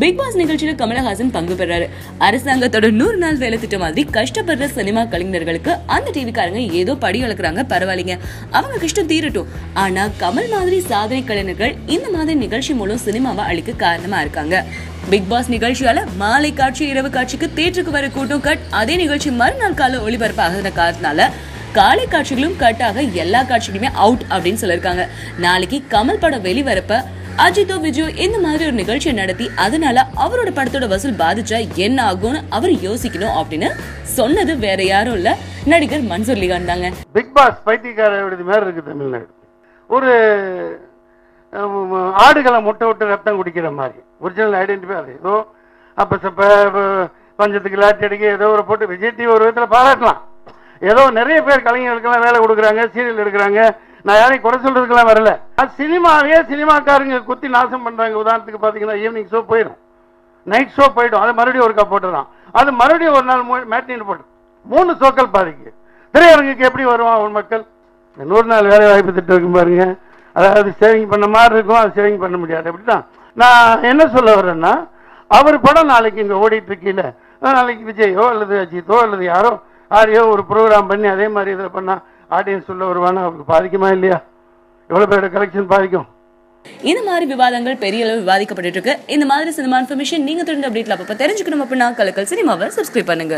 Big pass நிகழ்ச்சியில கமலஹாசன் பங்கு பெறாரு. அரசாங்கத்தோட நூறு நாள் வேலை திட்டம் மாதிரி கஷ்டப்படுற சினிமா கலைஞர்களுக்கு அந்த டிவிக்காரங்க ஏதோ படி வளர்க்குறாங்க பரவாயில்லைங்க. அவங்க கஷ்டம் தீரட்டும். ஆனா கமல் மாதிரி சாதனை கலைஞர்கள் இந்த மாதிரி நிகழ்ச்சி மூலம் சினிமாவை அழிக்க காரணமா இருக்காங்க. பிக் பாஸ் நிகழ்ச்சியால மாலை காட்சி இரவு காட்சிக்கு தேட்டருக்கு வர கூட்டம் கட் அதே நிகழ்ச்சி மறுநாள் கால ஒளிபரப்பாகிற காரணத்தால காலை காட்சிகளும் கட்டாக எல்லா காட்சிகளுமே அவுட் அப்படின்னு சொல்லிருக்காங்க நாளைக்கு கமல் படம் வெளிவரப்ப அஜித்தோ விஜயோ இந்த மாதிரி ஒரு நிகழ்ச்சியை நடத்தி அதனால அவரோட படத்தோட வசூல் பாதிச்சா என்ன ஆகும்னு அவர் யோசிக்கணும் அப்படின்னு சொன்னது வேற யாரும் இல்ல. நடிகர் மன்சூர் லிகான் தாங்க. பிக் பாஸ் பைத்தியக்கார மாதிரி இருக்கு தமிழ்நாடு. ஒரு ஆடுகளை முட்டை விட்டு ரத்தம் குடிக்கிற மாதிரி. ஒரிஜினல் ஐடென்டிஃபை அது ஏதோ அப்போ சப்ப பஞ்சத்துக்கு லாட்டி அடிக்க ஏதோ ஒரு போட்டு விஜய் டிவி ஒரு விதத்தில் பாராட்டலாம். ஏதோ நிறைய பேர் கலைஞர்களுக்கெல்லாம் வேலை கொடுக்குறாங்க சீரியல் எடுக்கிறாங்க. நான் யாரையும் குறை சொல்றதுக்கெல்லாம் வரல. அது சினிமாவே சினிமாக்காரங்க குத்தி நாசம் பண்றாங்க. உதாரணத்துக்கு பார்த்தீங்கன்னா ஈவினிங் ஷோ போயிடும். நைட் ஷோ போயிடும். அது மறுபடியும் ஒருக்கா போட்டுறான் அது மறுபடியும் ஒரு நாள் மேட்டின்னு போட்டு மூணு ஷோக்கள் பாதிக்கு திரையரங்குக்கு எப்படி வருவான் அவன் மக்கள்? நூறு நாள் வேலை வாய்ப்பு திட்டம் இருக்கும் பாருங்க. அதாவது சேவிங் பண்ண மாதிரி இருக்கும் அது சேவிங் பண்ண முடியாது. அப்படிதான் நான் என்ன சொல்ல வரேன்னா அவர் படம் நாளைக்கு இங்கே ஓடிட்டு இருக்கீல நாளைக்கு விஜயோ அல்லது அஜித்தோ அல்லது யாரோ யாரையோ ஒரு ப்ரோக்ராம் பண்ணி அதே மாதிரி இதில் பண்ணால் ஆடியன்ஸ் உள்ள வருவானா? அவருக்கு பாதிக்குமா இல்லையா? எவ்வளோ பேரோட கலெக்ஷன் பாதிக்கும்? இந்த மாதிரி விவாதங்கள் பெரிய அளவு விவாதிக்கப்பட்டு இருக்கு. இந்த மாதிரி சினிமா இன்ஃபர்மேஷன் நீங்க தெரிஞ்ச அப்டேட்ல அப்பப்ப தெரிஞ்சுக்கணும் அப்படின்னா கலக்கல் சினிமாவை சப்ஸ்கிரைப் பண்ணுங்க.